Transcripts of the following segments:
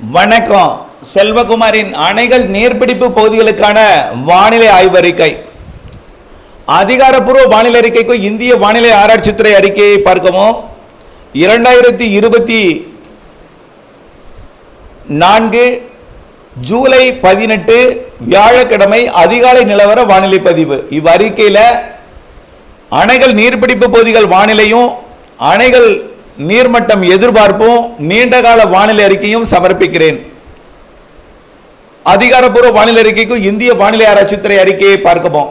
வணக்கம். செல்வகுமாரின் அணைகள் நீர்பிடிப்பு பகுதிகளுக்கான வானிலை ஆய்வறிக்கை அதிகாரப்பூர்வ வானிலை அறிக்கைக்கு இந்திய வானிலை ஆராய்ச்சித்துறை அறிக்கையை பார்க்கவும். இரண்டாயிரத்தி இருபத்தி நான்கு ஜூலை பதினெட்டு வியாழக்கிழமை அதிகாலை நிலவர வானிலை பதிவு. இவ்வறிக்கையில் அணைகள் நீர்பிடிப்பு பகுதிகள் வானிலையும் அணைகள் நீர்மட்டம் எதிர்பார்ப்பும் நீண்டகால வானிலை அறிக்கையும் சமர்ப்பிக்கிறேன். அதிகாரப்பூர்வ வானிலை அறிக்கைக்கும் இந்திய வானிலை ஆராய்ச்சித்துறை அறிக்கையை பார்க்கப்போம்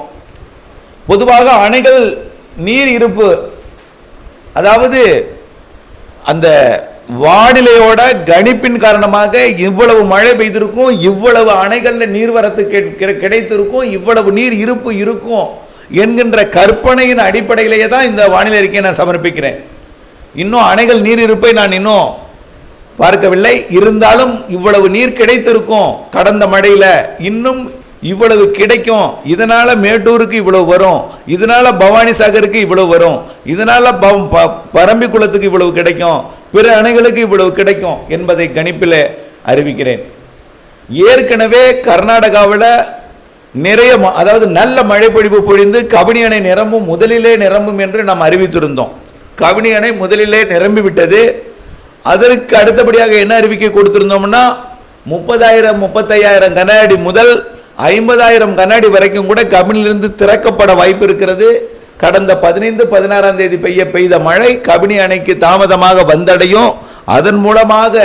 பொதுவாக அணைகள் நீர் இருப்பு அதாவது அந்த வானிலையோட கணிப்பின் காரணமாக இவ்வளவு மழை பெய்திருக்கும் இவ்வளவு அணைகளில் நீர்வரத்து கிடைத்திருக்கும் இவ்வளவு நீர் இருப்பு இருக்கும் என்கின்ற கற்பனையின் அடிப்படையிலேயே தான் இந்த வானிலை அறிக்கையை நான் சமர்ப்பிக்கிறேன். இன்னும் அணைகள் நீர் இருப்பை நான் இன்னும் பார்க்கவில்லை. இருந்தாலும் இவ்வளவு நீர் கிடைத்திருக்கும் கடந்த மழையில் இன்னும் இவ்வளவு கிடைக்கும். இதனால் மேட்டூருக்கு இவ்வளவு வரும். இதனால் பவானி சாகருக்கு இவ்வளவு வரும். இதனால் ப- ப- பரம்பிக்குளத்துக்கு இவ்வளவு கிடைக்கும். பிற அணைகளுக்கு இவ்வளவு கிடைக்கும் என்பதை கணிப்பில் அறிவிக்கிறேன். ஏற்கனவே கர்நாடகாவில் நிறைய ம- அதாவது நல்ல மழை பொழிவு பொழிந்து கபினி அணை நிரம்பும் முதலிலே நிரம்பும் என்று நாம் அறிவித்திருந்தோம். கவினி அணை முதலிலே நிரம்பிவிட்டது. அதற்கு அடுத்தபடியாக என்ன அறிவிக்கை கொடுத்திருந்தோம்னா முப்பதாயிரம் முப்பத்தையாயிரம் கண்ணாடி முதல் ஐம்பதாயிரம் கண்ணாடி வரைக்கும் கூட கபினிலிருந்து திறக்கப்பட வாய்ப்பு இருக்கிறது. கடந்த பதினைந்து பதினாறாம் தேதி பெய்ய பெய்த மழை கபினி அணைக்கு தாமதமாக வந்தடையும். அதன் மூலமாக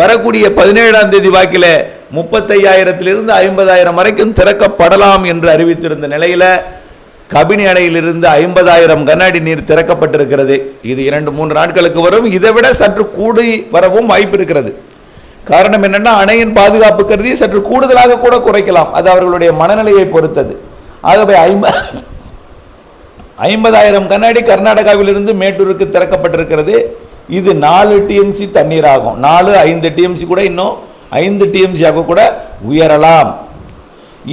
வரக்கூடிய பதினேழாம் தேதி வாக்கில் முப்பத்தையாயிரத்திலிருந்து ஐம்பதாயிரம் வரைக்கும் திறக்கப்படலாம் என்று அறிவித்திருந்த நிலையில் கபினி அணையிலிருந்து ஐம்பதாயிரம் கண்ணாடி நீர் திறக்கப்பட்டிருக்கிறது. இது இரண்டு மூன்று நாட்களுக்கு வரும். இதை விட சற்று கூடி வரவும் வாய்ப்பு இருக்கிறது. காரணம் என்னன்னா அணையின் பாதுகாப்பு கருதி சற்று கூடுதலாக கூட குறைக்கலாம். அது அவர்களுடைய மனநிலையை பொறுத்தது. ஆகவே ஐம்ப ஐம்பதாயிரம் கண்ணாடி கர்நாடகாவிலிருந்து மேட்டூருக்கு திறக்கப்பட்டிருக்கிறது. இது நாலு டிஎம்சி தண்ணீர் ஆகும் நாலு ஐந்து டிஎம்சி கூட இன்னும் ஐந்து டிஎம்சியாக கூட உயரலாம்.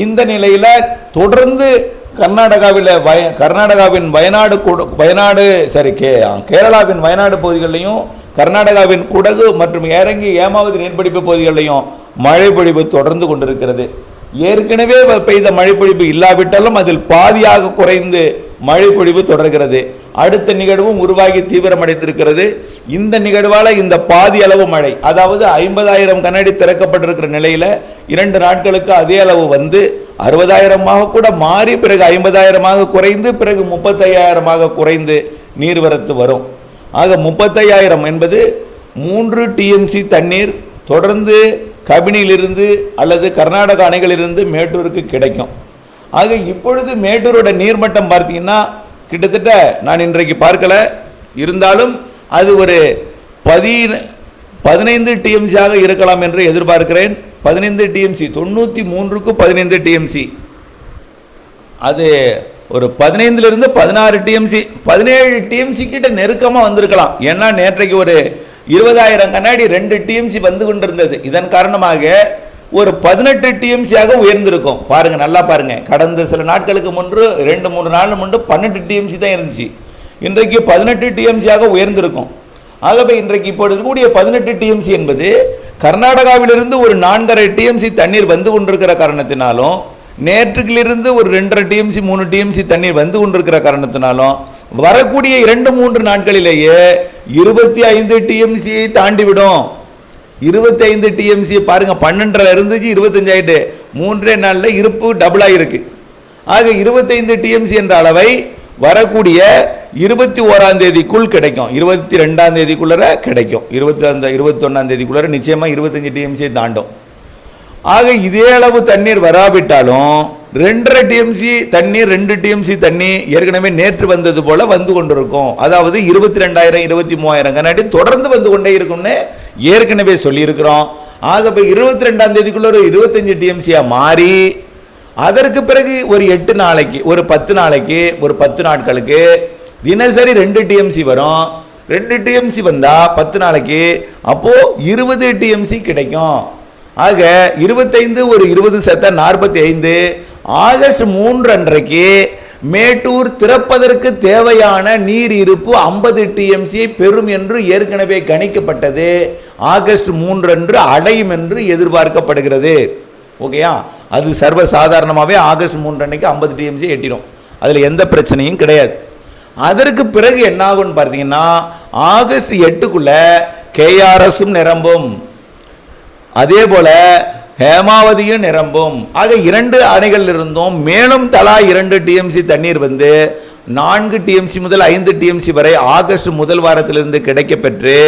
இந்த நிலையில் தொடர்ந்து கர்நாடகாவில் வய கர்நாடகாவின் வயநாடு குட- வயநாடு சரி கே கேரளாவின் வயநாடு பகுதிகளிலையும் கர்நாடகாவின் குடகு மற்றும் ஏரங்கி ஏமாவதி நீர்பிடிப்பு பகுதிகளிலையும் மழை பொழிவு தொடர்ந்து கொண்டிருக்கிறது. ஏற்கனவே பெய்த மழை பொழிவு இல்லாவிட்டாலும் அதில் பாதியாக குறைந்து மழை பொழிவு தொடர்கிறது. அடுத்த நிகழ்வும் உருவாகி தீவிரமடைந்திருக்கிறது. இந்த நிகழ்வால் இந்த பாதி அளவு மழை அதாவது ஐம்பதாயிரம் கண்ணாடி திறக்கப்பட்டிருக்கிற நிலையில் இரண்டு நாட்களுக்கு அதே அளவு வந்து அறுபதாயிரமாக கூட மாறி பிறகு ஐம்பதாயிரமாக குறைந்து பிறகு முப்பத்தையாயிரமாக குறைந்து நீர்வரத்து வரும். ஆக முப்பத்தையாயிரம் என்பது மூன்று டிஎம்சி தண்ணீர் தொடர்ந்து கபினியிலிருந்து அல்லது கர்நாடக அணைகளிலிருந்து மேட்டூருக்கு கிடைக்கும். ஆக இப்பொழுது மேட்டூரோட நீர்மட்டம் பார்த்தீங்கன்னா கிட்டத்தட்ட நான் இன்றைக்கு பார்க்கல. இருந்தாலும் அது ஒரு பதின பதினைந்து டிஎம்சியாக இருக்கலாம் என்று எதிர்பார்க்கிறேன். பதினைந்து டிஎம்சி தொண்ணூற்றி மூன்றுக்கு பதினைந்து டிஎம்சி அது ஒரு பதினைந்துலேருந்து பதினாறு டிஎம்சி பதினேழு டிஎம்சி கிட்ட நெருக்கமாக வந்திருக்கலாம். ஏன்னா நேற்றைக்கு ஒரு இருபதாயிரம் கண்ணாடி ரெண்டு டிஎம்சி வந்து கொண்டிருந்தது. இதன் காரணமாக ஒரு பதினெட்டு டிஎம்சியாக உயர்ந்திருக்கும். பாருங்கள் நல்லா பாருங்கள் கடந்த சில நாட்களுக்கு முன்பு ரெண்டு மூணு நாள் முன்பு பன்னெண்டு டிஎம்சி தான் இருந்துச்சு. இன்றைக்கு பதினெட்டு டிஎம்சியாக உயர்ந்திருக்கும். ஆகவே இன்றைக்கு இப்போ இருக்கக்கூடிய பதினெட்டு டிஎம்சி என்பது கர்நாடகாவிலிருந்து ஒரு நான்கரை டிஎம்சி தண்ணீர் வந்து கொண்டிருக்கிற காரணத்தினாலும் நேற்றுக்கிலிருந்து ஒரு ரெண்டரை டிஎம்சி மூணு டிஎம்சி தண்ணீர் வந்து கொண்டிருக்கிற காரணத்தினாலும் வரக்கூடிய இரண்டு மூன்று நாட்களிலேயே இருபத்தி ஐந்து டிஎம்சியை தாண்டி விடும் இருபத்தி ஐந்து டிஎம்சியை பாருங்க பன்னெண்டரை இருந்துச்சு இருபத்தஞ்சு ஆயிட்டு. மூன்றே நாளில் இருப்பு டபுளாக இருக்கு ஆக இருபத்தைந்து டிஎம்சி என்ற அளவை வரக்கூடிய இருபத்தி ஓராம் தேதிக்குள் கிடைக்கும். இருபத்தி ரெண்டாம் தேதிக்குள்ளே கிடைக்கும். இருபத்தி அந்த இருபத்தொன்னாம் தேதிக்குள்ளே நிச்சயமாக இருபத்தஞ்சி டிஎம்சியை தாண்டும். ஆக இதே அளவு தண்ணீர் வராவிட்டாலும் ரெண்டரை டிஎம்சி தண்ணீர் ரெண்டு டிஎம்சி தண்ணி ஏற்கனவே நேற்று வந்தது போல் வந்து கொண்டிருக்கும். அதாவது இருபத்தி ரெண்டாயிரம் இருபத்தி மூவாயிரம் கண்ணாடி தொடர்ந்து வந்து கொண்டே இருக்கும்னு ஏற்கனவே சொல்லியிருக்கிறோம். ஆக இப்போ இருபத்தி ரெண்டாம் தேதிக்குள்ள ஒரு இருபத்தஞ்சி டிஎம்சியாக மாறி அதற்கு பிறகு ஒரு எட்டு நாளைக்கு ஒரு பத்து நாளைக்கு ஒரு பத்து நாட்களுக்கு தினசரி ரெண்டு டிஎம்சி வரும். ரெண்டு டிஎம்சி வந்தால் பத்து நாளைக்கு அப்போது இருபது டிஎம்சி கிடைக்கும். ஆக இருபத்தைந்து ஒரு இருபது சத்த நாற்பத்தி ஐந்து ஆகஸ்ட் மூன்று அன்றைக்கு மேட்டூர் திறப்பதற்கு தேவையான நீர் இருப்பு ஐம்பது டிஎம்சியை பெறும் என்று ஏற்கனவே கணிக்கப்பட்டது. ஆகஸ்ட் மூன்று அன்று அடையும் என்று எதிர்பார்க்கப்படுகிறது. ஓகேயா? அது சர்வ சாதாரணமாகவே ஆகஸ்ட் மூன்று அன்னைக்கு ஐம்பது டிஎம்சி எட்டிடும் அதில் எந்த பிரச்சனையும் கிடையாது. அதற்கு பிறகு என்ன ஆகும்னு பார்த்தீங்கன்னா ஆகஸ்ட் எட்டுக்குள்ள கேஆர்எஸும் நிரம்பும். அதே போல ஹேமாவதியும் நிரம்பும். ஆக இரண்டு அணைகள் இருந்தும் மேலும் தலா இரண்டு டிஎம்சி தண்ணீர் வந்து நான்கு டிஎம்சி முதல் ஐந்து டிஎம்சி வரை ஆகஸ்ட் முதல் வாரத்திலிருந்து கிடைக்கப்பெற்று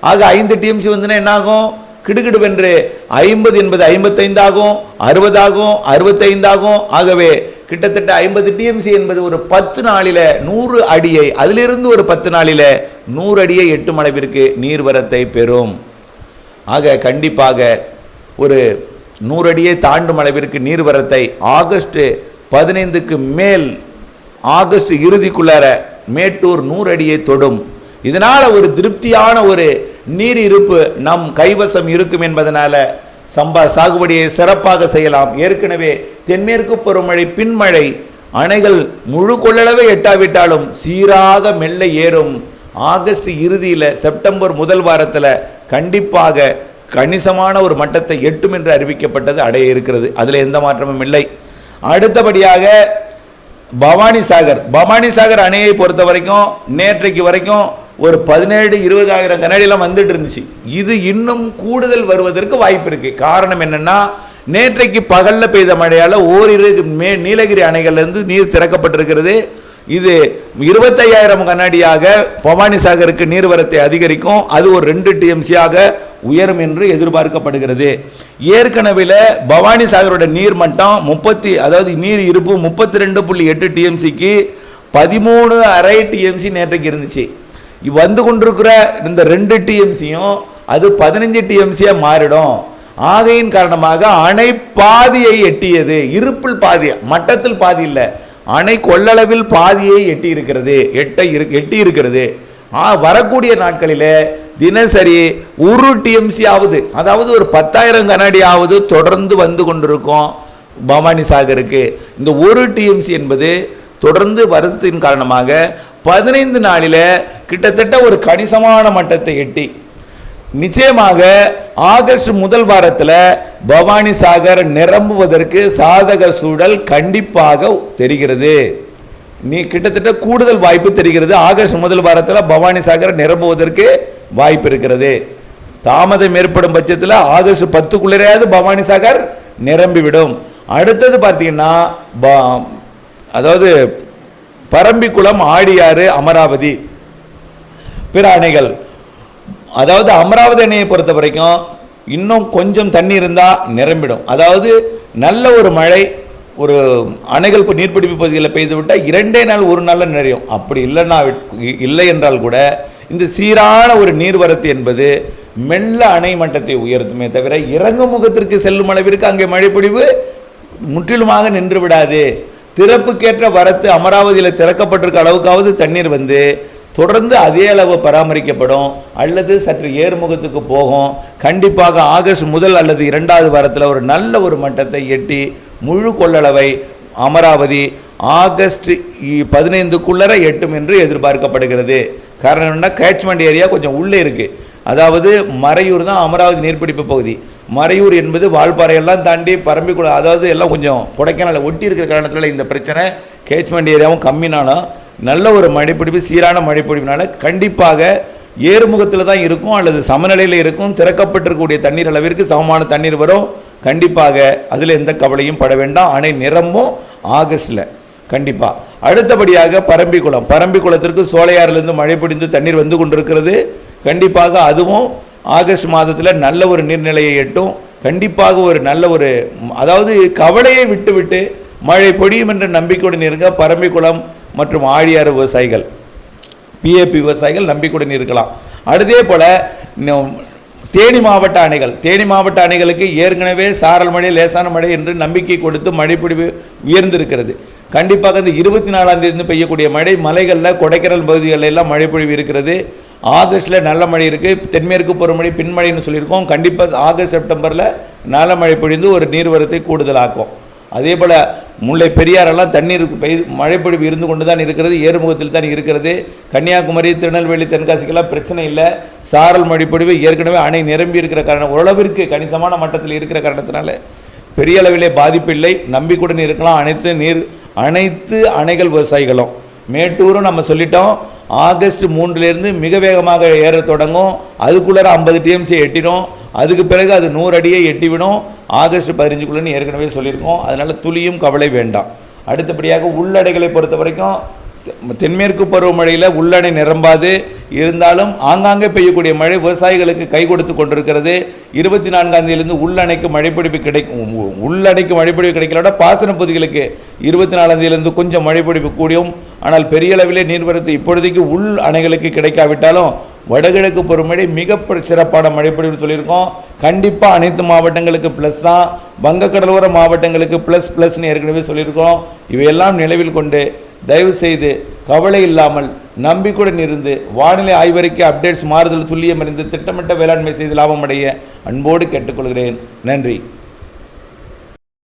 ஆக ஐந்து டிஎம்சி வந்துன்னா என்னாகும்? கிடுகிடுவென்று ஐம்பது என்பது ஐம்பத்தைந்தாகும் அறுபதாகும் அறுபத்தைந்தாகும். ஆகவே கிட்டத்தட்ட ஐம்பது டிஎம்சி என்பது ஒரு பத்து நாளில் நூறு அடியை அதிலிருந்து ஒரு பத்து நாளில் நூறு அடியை எட்டும் அளவிற்கு நீர்வரத்தை பெறும். ஆக கண்டிப்பாக ஒரு நூறு அடியை தாண்டும் அளவிற்கு நீர்வரத்தை ஆகஸ்ட் பதினைந்துக்கு மேல் ஆகஸ்ட் இறுதிக்குள்ளார மேட்டூர் நூறு அடியை தொடும். இதனால் ஒரு திருப்தியான ஒரு நீர் இருப்பு நம் கைவசம் இருக்கும் என்பதனால் சம்பா சாகுபடியை சிறப்பாக செய்யலாம். ஏற்கனவே தென்மேற்கு பருவமழை பின்மழை அணைகள் முழு கொள்ளளவை எட்டாவிட்டாலும் சீராக மெல்ல ஏறும். ஆகஸ்ட் இறுதியில் செப்டம்பர் முதல் வாரத்தில் கண்டிப்பாக கணிசமான ஒரு மட்டத்தை எட்டும் என்று அறிவிக்கப்பட்டது அடைய இருக்கிறது. அதில் எந்த மாற்றமும் இல்லை. அடுத்தபடியாக பவானி சாகர். பவானி சாகர் அணையை பொறுத்த வரைக்கும் நேற்றைக்கு வரைக்கும் ஒரு பதினேழு இருபதாயிரம் கண்ணாடியெல்லாம் வந்துட்டு இருந்துச்சு. இது இன்னும் கூடுதல் வருவதற்கு வாய்ப்பு இருக்குது காரணம் என்னென்னா நேற்றைக்கு பகல்ல பெய்த மழையால் ஓரிரு மே நீலகிரி அணைகள்லேருந்து நீர் திறக்கப்பட்டிருக்கிறது. இது இருபத்தையாயிரம் கண்ணாடியாக பவானி சாகருக்கு நீர்வரத்தை அதிகரிக்கும். அது ஒரு ரெண்டு டிஎம்சியாக உயரும் என்று எதிர்பார்க்கப்படுகிறது. ஏற்கனவே பவானி சாகரோட நீர் மட்டம் முப்பத்தி அதாவது நீர் இருப்பு முப்பத்தி ரெண்டு புள்ளி எட்டு டிஎம்சிக்கு பதிமூணு அரை டிஎம்சி நேற்றைக்கு இருந்துச்சு. வந்து கொண்டிருக்கிற இந்த ரெண்டு டிஎம்சியும் அது பதினஞ்சு டிஎம்சியாக மாறிடும். ஆகையின் காரணமாக அணை பாதியை எட்டியது. இருப்பில் பாதி மட்டத்தில் பாதி இல்லை. அணை கொள்ளளவில் பாதியை எட்டி இருக்கிறது எட்ட இரு எட்டி இருக்கிறது வரக்கூடிய நாட்களில் தினசரி ஒரு டிஎம்சி ஆகுது அதாவது ஒரு பத்தாயிரம் கனஅடி ஆகுது தொடர்ந்து வந்து கொண்டிருக்கும் பவானி சாகருக்கு. இந்த ஒரு டிஎம்சி என்பது தொடர்ந்து வருத்தின் காரணமாக பதினைந்து நாளில் கிட்டத்தட்ட ஒரு கணிசமான மட்டத்தை எட்டி நிச்சயமாக ஆகஸ்ட் முதல் வாரத்தில் பவானி சாகர் நிரம்புவதற்கு சாதக சூழல் கண்டிப்பாக தெரிகிறது. நீ கிட்டத்தட்ட கூடுதல் வாய்ப்பு தெரிகிறது. ஆகஸ்ட் முதல் வாரத்தில் பவானி சாகர் நிரம்புவதற்கு வாய்ப்பு இருக்கிறது. தாமதம் ஏற்படும் பட்சத்தில் ஆகஸ்ட் பத்துக்குள்ளேயாவது பவானி சாகர் நிரம்பிவிடும். அடுத்தது பார்த்தீங்கன்னா அதாவது பரம்பிக்குளம் ஆடியாறு அமராவதி பிற அணைகள். அதாவது அமராவதி அணையை பொறுத்த வரைக்கும் இன்னும் கொஞ்சம் தண்ணி இருந்தால் நிரம்பிடும். அதாவது நல்ல ஒரு மழை ஒரு அணைகள் இப்போ நீர்பிடிப்பு பகுதிகளில் பெய்து விட்டால் இரண்டே நாள் ஒரு நாளில் நிறையும். அப்படி இல்லைன்னா விட்- இல்லை என்றால் கூட இந்த சீரான ஒரு நீர்வரத்து என்பது மெல்ல அணை மட்டத்தை உயர்த்துமே தவிர இறங்கு முகத்திற்கு செல்லும் அளவிற்கு அங்கே மழைப்பொழிவு முற்றிலுமாக நின்று விடாது. திறப்புக்கேற்ற வரத்து அமராவதியில் திறக்கப்பட்டிருக்க அளவுக்காவது தண்ணீர் வந்து தொடர்ந்து அதே அளவு பராமரிக்கப்படும் அல்லது சற்று ஏறுமுகத்துக்கு போகும். கண்டிப்பாக ஆகஸ்ட் முதல் அல்லது இரண்டாவது வாரத்தில் ஒரு நல்ல ஒரு மட்டத்தை எட்டி முழு கொள்ளளவை அமராவதி ஆகஸ்ட் இ- பதினைந்துக்குள்ளர எட்டும் என்று எதிர்பார்க்கப்படுகிறது. காரணம் என்ன கேட்ச்மெண்ட் ஏரியா கொஞ்சம் உள்ளே இருக்குது அதாவது மறையூர் தான் அமராவதி நீர்பிடிப்பு பகுதி. மறையூர் என்பது வால்பாறையெல்லாம் தாண்டி பரம்பிக்குளம் அதாவது எல்லாம் கொஞ்சம் கொடைக்கானலை ஒட்டி இருக்கிற காரணத்தில் இந்த பிரச்சனை கேட்ச்மெண்ட் ஏரியாவும் கம்மினாலும் நல்ல ஒரு மழைப்பிடிப்பு சீரான மழைப்பிடிப்பினால கண்டிப்பாக ஏறுமுகத்தில் தான் இருக்கும் அல்லது சமநிலையில் இருக்கும். திறக்கப்பட்டிருக்கக்கூடிய தண்ணீர் அளவிற்கு சமமான தண்ணீர் வரும். கண்டிப்பாக அதில் எந்த கவலையும் பட வேண்டாம். அணை நிரம்பும் ஆகஸ்டில். கண்டிப்பாக அடுத்தபடியாக பரம்பிக்குளம் பரம்பிக்குளத்திற்கு சோலையாறிலிருந்து மழை பிடிந்து தண்ணீர் வந்து கொண்டிருக்கிறது. கண்டிப்பாக அதுவும் ஆகஸ்ட் மாதத்தில் நல்ல ஒரு நீர்நிலையை எட்டும். கண்டிப்பாக ஒரு நல்ல ஒரு அதாவது கவலையை விட்டுவிட்டு மழை பொடியும் என்ற நம்பிக்கையுடன் இருங்க. பரம்பிக்குளம் மற்றும் ஆழியாறு விவசாயிகள் பிஏபி விவசாயிகள் நம்பிக்கையுடன் இருக்கலாம். அடுத்தே போல் தேனி மாவட்ட அணைகள். தேனி மாவட்ட அணைகளுக்கு ஏற்கனவே சாரல் மழை லேசான மழை என்று நம்பிக்கை கொடுத்து மழைப்பிடிவு உயர்ந்திருக்கிறது. கண்டிப்பாக இந்த இருபத்தி நாலாம் தேதி பெய்யக்கூடிய மழை மலைகளில் கொடைக்கடல் பகுதிகளில் எல்லாம் மழைப்பொழிவு இருக்கிறது. ஆகஸ்ட்டில் நல்ல மழை இருக்குது தென்மேற்கு பருவமழை பின்மழைன்னு சொல்லியிருக்கோம். கண்டிப்பாக ஆகஸ்ட் செப்டம்பரில் நல்ல மழை பொழிந்து ஒரு நீர்வரத்தை கூடுதலாக்கும். அதே போல் முல்லை பெரியாரெல்லாம் தண்ணீர் பெய்து மழைப்பொழிவு இருந்து கொண்டு தான் இருக்கிறது ஏறுமுகத்தில் தான் இருக்கிறது. கன்னியாகுமரி திருநெல்வேலி தென்காசிக்கெல்லாம் பிரச்சனை இல்லை. சாரல் மழைப்பொழிவு ஏற்கனவே அணை நிரம்பி இருக்கிற காரணம் ஓரளவிற்கு கணிசமான மட்டத்தில் இருக்கிற காரணத்தினால பெரிய அளவிலே பாதிப்பு இல்லை. நம்பிக்கையுடன் இருக்கலாம். அனைத்து நீர் அனைத்து அணைகள் விவசாயிகளும். மேட்டூரும் நம்ம சொல்லிட்டோம். ஆகஸ்ட் மூன்றுலேருந்து மிக வேகமாக ஏற தொடங்கும். அதுக்குள்ளார ஐம்பது டிஎம்சி எட்டிடும். அதுக்கு பிறகு அது நூறு அடியை எட்டிவிடும். ஆகஸ்ட் பதினஞ்சுக்குள்ளேன்னு ஏற்கனவே சொல்லியிருக்கோம். அதனால் துளியும் கவலை வேண்டாம். அடுத்தபடியாக உள்ளடைகளை பொறுத்த வரைக்கும் தென்மேற்கு பருவமழையில் உள்ளணை நிரம்பாது. இருந்தாலும் ஆங்காங்கே பெய்யக்கூடிய மழை விவசாயிகளுக்கு கை கொடுத்து கொண்டிருக்கிறது. இருபத்தி நான்காம் தேதியிலிருந்து உள்ளணைக்கு மழைப்பிடிப்பு கிடைக்கும். உ- உள்ளணைக்கு மழைப்பிடிப்பு கிடைக்கலோட பாசன பகுதிகளுக்கு இருபத்தி நாலாம் தேதியிலிருந்து கொஞ்சம் மழைப்பிடிப்பு கூடியும் ஆனால் பெரிய அளவிலே நீர்வரத்து இப்பொழுதைக்கு உள் அணைகளுக்கு கிடைக்காவிட்டாலும் வடகிழக்கு பருவமழை மிக சிறப்பான மழைப்பொழிவு சொல்லியிருக்கோம். கண்டிப்பாக அனைத்து மாவட்டங்களுக்கு ப்ளஸ் தான். வங்கக்கடலோர மாவட்டங்களுக்கு ப்ளஸ் ப்ளஸ்னு ஏற்கனவே சொல்லியிருக்கோம். இவையெல்லாம் நிலவில் கொண்டு தயவு செய்து கவலை இல்லாமல் நம்பிக்கையுடன் இருந்து வானிலை ஆய்வறிக்கை அப்டேட்ஸ் மாறுதல் துல்லியமறிந்து திட்டமிட்ட வேளாண்மை செய்து லாபம் அடைய அன்போடு கேட்டுக்கொள்கிறேன். நன்றி.